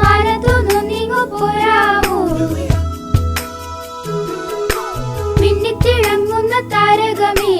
മാനത്തൊന്നു നീങ്ങു പോരാമോ മിന്നിത്തിളങ്ങുന്ന താരകമേ